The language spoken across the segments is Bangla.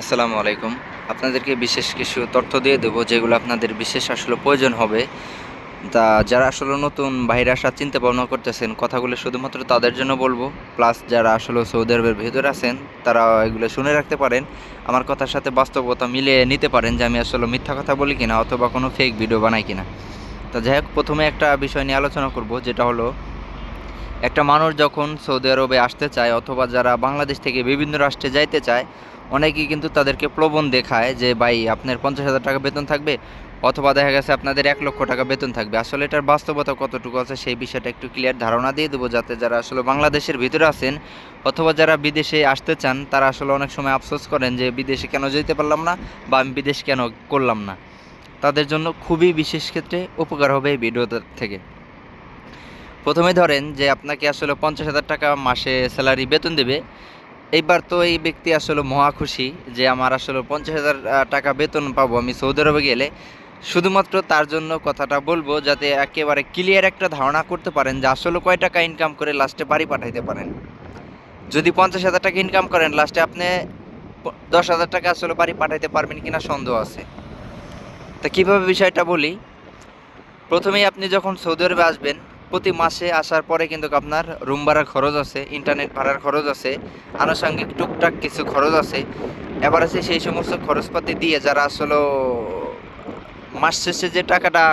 আসসালামু আলাইকুম। আপনাদেরকে বিশেষ কিছু তথ্য দিয়ে দেবো যেগুলো আপনাদের বিশেষ আসলে প্রয়োজন হবে। তা যারা আসলে নতুন বাইরে আসার চিন্তা ভাবনা করতেছেন, কথাগুলো শুধুমাত্র তাদের জন্য বলব। প্লাস যারা আসলে সৌদি আরবের ভেতরে আছেন, তারা এগুলো শুনে রাখতে পারেন। আমার কথার সাথে বাস্তবতা মিলিয়ে নিতে পারেন যে আমি আসলে মিথ্যা কথা বলি কিনা অথবা কোনো ফেক ভিডিও বানাই কিনা। তা যাই হোক, প্রথমে একটা বিষয় নিয়ে আলোচনা করব, যেটা হলো একটা মানুষ যখন সৌদি আরবে আসতে চায় অথবা যারা বাংলাদেশ থেকে বিভিন্ন রাষ্ট্রে যাইতে চায় অনেকেই কিন্তু তাদেরকে প্রবণ দেখায় যে, ভাই, আপনার পঞ্চাশ হাজার টাকা বেতন থাকবে অথবা দেখা গেছে আপনাদের এক লক্ষ টাকা বেতন থাকবে। আসলে এটার বাস্তবতা কতটুকু আছে সেই বিষয়টা একটু ক্লিয়ার ধারণা দিয়ে দেবো, যাতে যারা আসলে বাংলাদেশের ভিতরে আছেন অথবা যারা বিদেশে আসতে চান, তারা আসলে অনেক সময় আফসোস করেন যে, বিদেশে কেন যেতে পারলাম না বা আমি বিদেশ কেন করলাম না? তাদের জন্য খুবই বিশেষ ক্ষেত্রে উপকার হবে এই ভিডিও থেকে। প্রথমে ধরেন যে, আপনাকে আসলে পঞ্চাশ হাজার টাকা মাসে স্যালারি বেতন দেবে। এইবার তো এই ব্যক্তি আসলে মহা খুশি যে আমার আসলে পঞ্চাশ হাজার টাকা বেতন পাবো আমি সৌদি আরবে গেলে। শুধুমাত্র তার জন্য কথাটা বলব যাতে একেবারে ক্লিয়ার একটা ধারণা করতে পারেন যে আসলে কয় টাকা ইনকাম করে লাস্টে বাড়ি পাঠাইতে পারেন। যদি পঞ্চাশ হাজার টাকা ইনকাম করেন লাস্টে আপনি দশ হাজার টাকা আসলে বাড়ি পাঠাইতে পারবেন কিনা সন্দেহ আছে। তা কীভাবে বিষয়টা বলি? প্রথমেই আপনি যখন সৌদি আরবে আসবেন প্রতি মাসে আসার পরে কিন্তু আপনার রুম ভাড়ার খরচ আছে ইন্টারনেট ভাড়ার খরচ আছে, আনুষঙ্গিক টুকটাক কিছু খরচ আছে। এবার আছে সেই সমস্ত খরচপাতি দিয়ে যারা আসলে মাস শেষে যে টাকাটা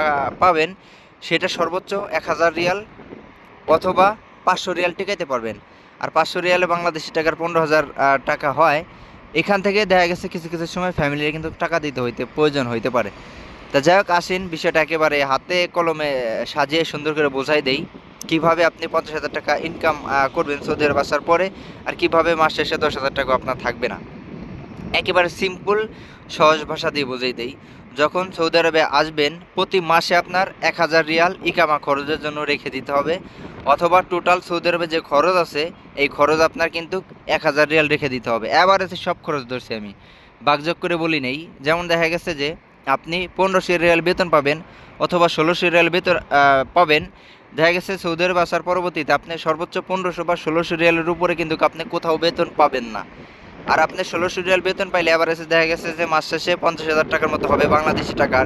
পাবেন, সেটা সর্বোচ্চ এক হাজার রিয়াল অথবা পাঁচশো রিয়াল টিকাইতে পারবেন। আর পাঁচশো রিয়ালে বাংলাদেশি টাকার পনেরো হাজার টাকা হয়। এখান থেকে দেখা গেছে কিছু কিছু সময় ফ্যামিলির কিন্তু টাকা দিতে হইতে, প্রয়োজন হইতে পারে। তা যাই হোক, আসেন, বিষয়টা একেবারে হাতে কলমে সাজিয়ে সুন্দর করে বোঝাই দেই। কীভাবে আপনি পঞ্চাশ হাজার টাকা ইনকাম করবেন সৌদি আরব আসার পরে, আর কীভাবে মাস শেষে দশ হাজার টাকা আপনার থাকবে না। একেবারে সিম্পল সহজ ভাষা দিয়ে বুঝাই দেই। যখন সৌদি আরবে আসবেন, প্রতি মাসে আপনার এক হাজার রিয়াল ইকামা খরচের জন্য রেখে দিতে হবে। অথবা টোটাল সৌদি আরবে যে খরচ আছে, এই খরচ আপনার কিন্তু এক হাজার রিয়াল রেখে দিতে হবে। এবার অ্যাভারেজে সব খরচ ধরছি আমি। বাগযোগ করে বলি নেই। যেমন দেখা গেছে যে আপনি পনেরোশো রিয়াল বেতন পাবেন অথবা ষোলোশো রিয়াল বেতন পাবেন। দেখা গেছে সৌদি আরব আসার পরবর্তীতে আপনি সর্বোচ্চ পনেরোশো বা ষোলোশো রিয়ালের উপরে কিন্তু আপনি কোথাও বেতন পাবেন না। আর আপনি ষোলোশো রিয়াল বেতন পাইলে এবার এসে দেখা গেছে যে মাস শেষে পঞ্চাশ হাজার টাকার মতো হবে বাংলাদেশি টাকার।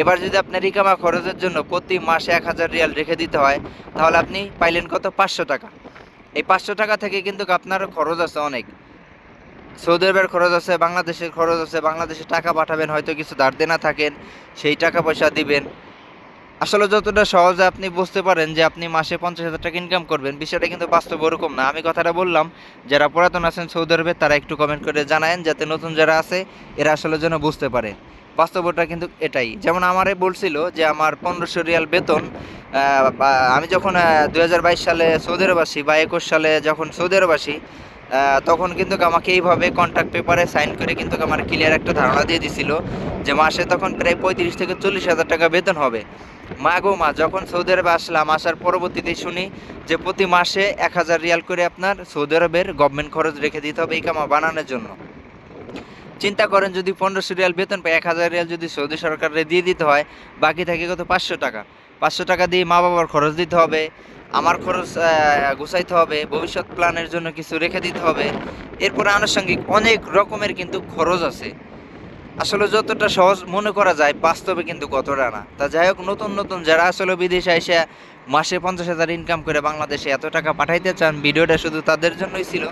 এবার যদি আপনার রিকামা খরচের জন্য প্রতি মাসে এক হাজার রিয়াল রেখে দিতে হয়, তাহলে আপনি পাইলেন কত? পাঁচশো টাকা। এই পাঁচশো টাকা থেকে কিন্তু আপনার খরচ আছে অনেক। সৌদি আরবের খরচ আছে, বাংলাদেশের খরচ আছে, বাংলাদেশে টাকা পাঠাবেন, হয়তো কিছু ধার দেনা থাকেন, সেই টাকা পয়সা দিবেন। আসলে যতটা সহজে আপনি বুঝতে পারেন যে আপনি মাসে পঞ্চাশ হাজার টাকা ইনকাম করবেন, বিষয়টা কিন্তু বাস্তব ওরকম না। আমি কথাটা বললাম, যারা পুরাতন আছেন সৌদি আরবে তারা একটু কমেন্ট করে জানায়েন, যাতে নতুন যারা আছে, এরা আসলে যেন বুঝতে পারে। বাস্তবতা কিন্তু এটাই। যেমন আমারে বলছিল যে আমার পনেরোশো রিয়াল বেতন আমি যখন দু হাজার বাইশ সালে সৌদি আরব আসি বা একুশ সালে যখন সৌদি আরব আসি তখন কিন্তু আমাকে এইভাবে কন্ট্রাক্ট পেপারে সাইন করে কিন্তু আমার ক্লিয়ার একটা ধারণা দিয়ে দিছিল যে মাসে তখন প্রায় পঁয়ত্রিশ থেকে চল্লিশ হাজার টাকা বেতন হবে। মা গো মা, যখন সৌদি আরবে আসলাম, আসার পরবর্তীতে শুনি যে প্রতি মাসে এক হাজার রিয়াল করে আপনার সৌদি আরবের গভর্নমেন্ট খরচ রেখে দিতে হবে এই কামা বানানোর জন্য। চিন্তা করেন যদি পনেরোশো রিয়াল বেতন পায়, এক হাজার রিয়াল যদি সৌদি সরকারে দিয়ে দিতে হয়, বাকি থাকে কত পাঁচশো টাকা। পাঁচশো টাকা দিয়ে মা বাবার খরচ দিতে হবে, আমার খরচ গুছাইতে হবে, ভবিষ্যৎ প্ল্যানের জন্য কিছু রেখে দিতে হবে। এরপরে আনুষঙ্গিক অনেক রকমের কিন্তু খরচ আছে। আসলে যতটা সহজ মনে করা যায়, বাস্তবে কিন্তু কতটা না। তা যাই হোক, নতুন নতুন যারা আসলে বিদেশে এসে মাসে পঞ্চাশ হাজার ইনকাম করে বাংলাদেশে এত টাকা পাঠাইতে চান, ভিডিওটা শুধু তাদের জন্যই ছিল।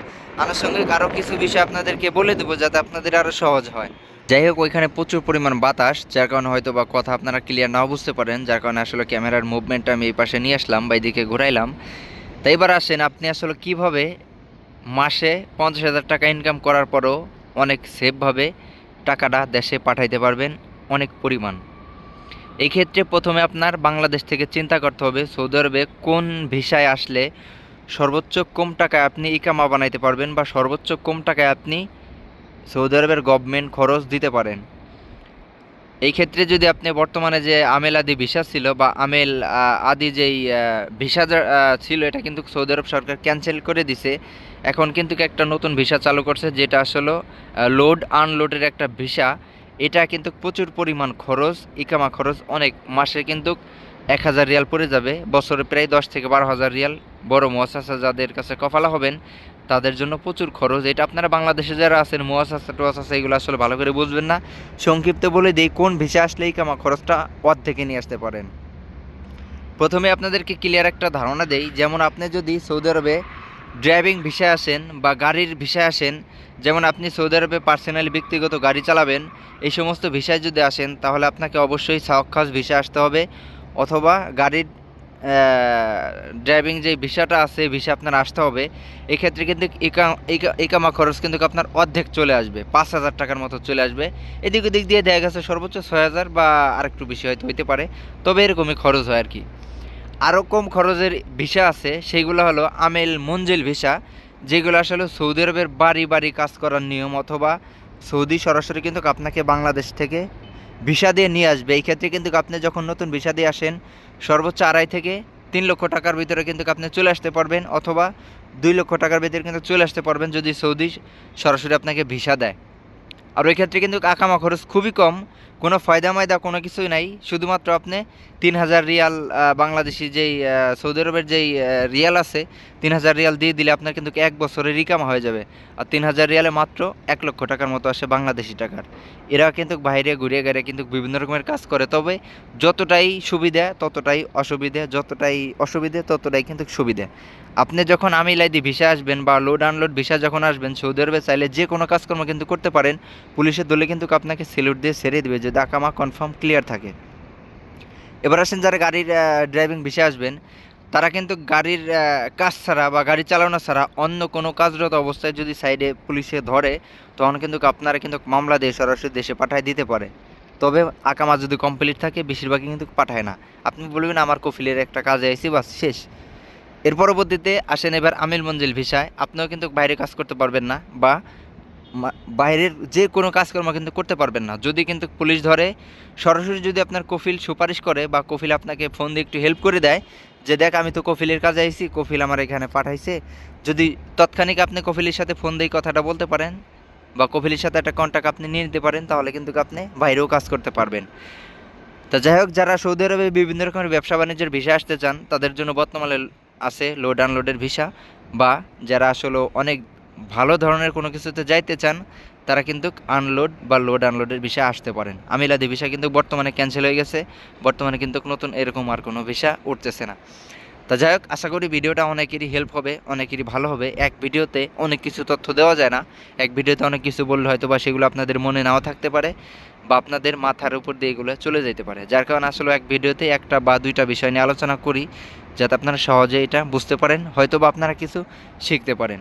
আনুষঙ্গিক আরও কিছু বিষয় আপনাদেরকে বলে দেবো যাতে আপনাদের আরও সহজ হয়। যাই হোক, ওইখানে প্রচুর পরিমাণ বাতাস, যার কারণে হয়তো বা কথা আপনারা ক্লিয়ার নাও বুঝতে পারেন, যার কারণে আসলে ক্যামেরার মুভমেন্টটা আমি এই পাশে নিয়ে আসলাম বা এদিকে ঘুরাইলাম। তাই এবার আসেন, আপনি আসলে কীভাবে মাসে পঞ্চাশ হাজার টাকা ইনকাম করার পরও অনেক সেফভাবে টাকাটা দেশে পাঠাইতে পারবেন, অনেক পরিমাণ। এই ক্ষেত্রে প্রথমে আপনার বাংলাদেশ থেকে চিন্তা করতে হবে, সৌদি আরবে কোন ভিসায় আসলে সর্বোচ্চ কম টাকায় আপনি ইকামা বানাইতে পারবেন বা সর্বোচ্চ কম টাকায় আপনি সৌদি আরবের গভর্নমেন্ট খরচ দিতে পারেন। এই ক্ষেত্রে যদি আপনি বর্তমানে যে আমেল আদি ভিসা ছিল বা আমেল আদি যেই ভিসা ছিল, এটা কিন্তু সৌদি আরব সরকার ক্যান্সেল করে দিছে। এখন কিন্তু একটা নতুন ভিসা চালু করছে, যেটা আসলে লোড আনলোডের একটা ভিসা। এটা কিন্তু প্রচুর পরিমাণ খরচ, ইকামা খরচ, অনেক। মাসে কিন্তু এক হাজার রিয়াল পড়ে যাবে। বছরে প্রায় দশ থেকে বারো হাজার রিয়াল বড় মহাসাসা যাদের কাছে কফালা হবেন তাদের জন্য প্রচুর খরচ। এটা আপনারা বাংলাদেশে যারা আছেন মোয়াসাসা টোয়াসাসা এগুলো আসলে ভালো করে বুঝবেন না। সংক্ষিপ্ত বলে দিই, কোন ভিসা আসলেই কামা খরচটা অর্ধেকে নিয়ে আসতে পারেন। প্রথমে আপনাদেরকে ক্লিয়ার একটা ধারণা দেই, যেমন আপনি যদি সৌদি আরবে ড্রাইভিং ভিসায় আসেন বা গাড়ির ভিসায় আসেন, যেমন আপনি সৌদি আরবে পার্সোনালি ব্যক্তিগত গাড়ি চালাবেন, এই সমস্ত ভিসায় যদি আসেন, তাহলে আপনাকে অবশ্যই সাওখাস ভিসা আসতে হবে, অথবা গাড়ির ড্রাইভিং যে ভিসাটা আছে, ভিসা আপনার আসতে হবে, এক্ষেত্রে কিন্তু ইকা- ইকা- ইকামা খরচ কিন্তু আপনার অর্ধেক চলে আসবে, পাঁচ হাজার টাকার মতো চলে আসবে। এদিক ওদিক দিয়ে দেখা গেছে সর্বোচ্চ ছয় হাজার বা আরেকটু বেশি হয়তো হইতে পারে, তবে এরকমই খরচ হয় আর কি। আরও কম খরচের ভিসা আছে, সেইগুলো হলো আমেল মঞ্জিল ভিসা, যেগুলো আসলে সৌদি আরবের বাড়ি বাড়ি কাজ করার নিয়ম, অথবা সৌদি সরাসরি কিন্তু আপনাকে বাংলাদেশ থেকে ভিসা দিয়ে নিয়ে আসবে। এই ক্ষেত্রে কিন্তু আপনি যখন নতুন ভিসা দিয়ে আসেন, সর্বোচ্চ আড়াই থেকে তিন লক্ষ টাকার ভিতরে কিন্তু আপনি চলে আসতে পারবেন অথবা দুই লক্ষ টাকার ভিতরে কিন্তু চলে আসতে পারবেন যদি সৌদি সরাসরি আপনাকে ভিসা দেয়। আর ওই ক্ষেত্রে কিন্তু আকামা খরচ খুবই কম। কোনো ফায়দা মায়দা কোনো কিছুই নাই। শুধুমাত্র আপনি তিন হাজার রিয়াল বাংলাদেশি যেই সৌদি আরবের যেই রিয়াল আছে, তিন হাজার রিয়াল দিয়ে দিলে আপনার কিন্তু এক বছরে রিকামা হয়ে যাবে। আর তিন হাজার রিয়ালে মাত্র এক লক্ষ টাকার মতো আসে বাংলাদেশি টাকার। এরা কিন্তু বাইরে ঘুরে গেড়ে কিন্তু বিভিন্ন রকমের কাজ করে। তবে যতটাই সুবিধা, ততটাই অসুবিধা, যতটাই অসুবিধা, ততটাই কিন্তু সুবিধা। আপনি যখন আমি লাইদি ভিসা আসবেন বা লোড আনলোড ভিসা যখন আসবেন, সৌদি আরবে চাইলে যে কোনো কাজকর্ম কিন্তু করতে পারেন। পুলিশের দলে কিন্তু আপনাকে সেলুট দিয়ে ছেড়ে দেবে যদি আকামা কনফার্ম ক্লিয়ার থাকে। এবার আসেন যারা গাড়ির ড্রাইভিং ভিসা আসবেন, তারা কিন্তু গাড়ির কাজ ছাড়া বা গাড়ি চালানো ছাড়া অন্য কোনো কাজরত অবস্থায় যদি সাইডে পুলিশে ধরে, তখন কিন্তু আপনারা কিন্তু মামলা দিয়ে সরাসরি দেশে পাঠায় দিতে পারে। তবে আকামা যদি কমপ্লিট থাকে, বেশিরভাগই কিন্তু পাঠায় না। আপনি বলবেন, আমার কফিলের একটা কাজে আইসি বাস, শেষ। এর পরবর্তীতে আসেন এবার আমিল মঞ্জিল ভিসায়। আপনিও কিন্তু বাইরে কাজ করতে পারবেন না বা বাইরের যে কোনো কাজকর্ম কিন্তু করতে পারবেন না। যদি কিন্তু পুলিশ ধরে, সরাসরি যদি আপনার কফিল সুপারিশ করে বা কফিল আপনাকে ফোন দিয়ে একটু হেল্প করে দেয়, যে দেখ আমি তো কফিলের কাজে আইছি, কফিল আমার এখানে পাঠাইছে। যদি তৎক্ষণিক আপনি কফিলের সাথে ফোন দিয়ে কথাটা বলতে পারেন বা কফিলের সাথে একটা কন্ট্যাক্ট আপনি নিয়ে নিতে পারেন, তাহলে কিন্তু আপনি বাইরেও কাজ করতে পারবেন। তা যাই হোক, যারা সৌদি আরবে বিভিন্ন রকমের ব্যবসা বাণিজ্যের ভিসা আসতে চান, তাদের জন্য বর্তমানে আছে লোড আনলোডের ভিসা বা যারা আসলে অনেক ভালো ধরনের কোনো কিছুতে যাইতে চান, তারা কিন্তু আনলোড বা লোড আনলোডের ভিসা আসতে পারেন। আমিলাদি ভিসা কিন্তু বর্তমানে ক্যান্সেল হয়ে গেছে, বর্তমানে কিন্তু নতুন এরকম আর কোনো ভিসা উঠতেছে না। তা যাই হোক, আশা করি ভিডিওটা অনেকেরই হেল্প হবে, অনেকেরই ভালো হবে। এক ভিডিওতে অনেক কিছু তথ্য দেওয়া যায় না, এক ভিডিওতে অনেক কিছু বললে হয়তো বা সেগুলো আপনাদের মনে নাও থাকতে পারে বা আপনাদের মাথার উপর দিয়ে এগুলো চলে যেতে পারে। যার কারণে আসলে এক ভিডিওতে একটা বা দুইটা বিষয় নিয়ে আলোচনা করি, যাতে আপনারা সহজে এটা বুঝতে পারেন হয়তো বা আপনারা কিছু শিখতে পারেন।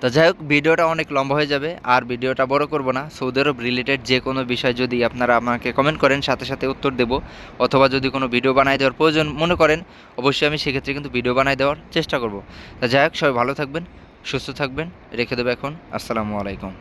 তো যাই হোক, ভিডিওটা অনেক লম্বা হয়ে যাবে, আর ভিডিওটা বড় করব না। সৌদি আরব রিলেটেড যে কোনো বিষয় যদি আপনারা আমাকে কমেন্ট করেন, সাথে সাথে উত্তর দেব, অথবা যদি কোনো ভিডিও বানাই দেওয়ার প্রয়োজন মনে করেন, অবশ্যই আমি সেক্ষেত্রে কিন্তু ভিডিও বানায় দেওয়ার চেষ্টা করব। তা যাই হোক, সবাই ভালো থাকবেন, সুস্থ থাকবেন, রেখে দেবো এখন। আসসালামু আলাইকুম।